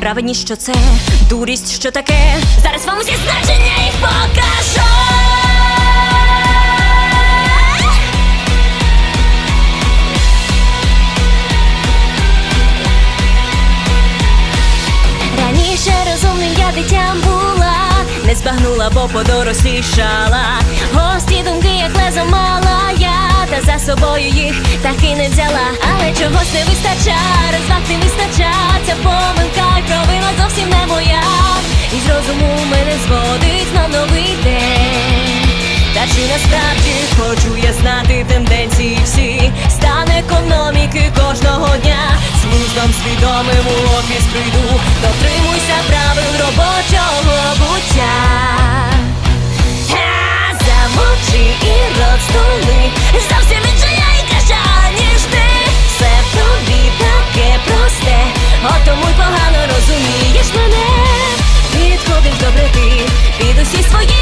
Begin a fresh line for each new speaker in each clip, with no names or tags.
Правильність, що це, дурість, що таке. Зараз вам усі значення їх покажу. Збагнула, бо подорослішала. Гості думки, як лезо мала я, та за собою їх так і не взяла. Але чогось не вистача, розваг не вистача. Ця помилка й провина зовсім не моя. І з розуму мене зводить на новий. Та чи насправді хочу я знати тенденції всі. Стан економіки кожного дня. З глуздом свідомим у офіс прийду, дотримуйся правил робочого буття. Замовчи і розтули. Зовсім інша я і краща, ніж ти. Все в тобі таке просте. От тому й погано розумієш мене. Підходиш добре ти Під усі свої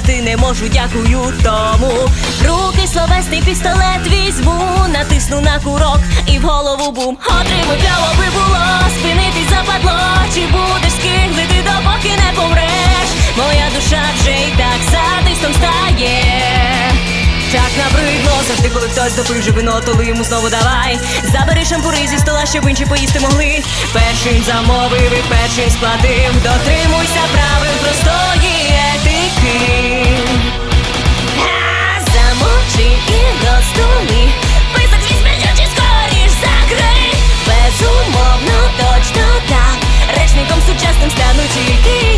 Врізати не можу, дякую тому Руки словесний пістолет візьму Натисну на курок і в голову бум Отримуй право би було Спинитись западло Чи будеш скиглити, допоки не помреш Моя душа вже й так садистом стає так набридло, завжди, коли хтось допив вино, то йому знову давай. Забери шампури зі стола, щоб інші поїсти могли. Першим замовив і першим сплатив. Дотримуйся правил простої. ну точно так, речником сучасним стану тільки.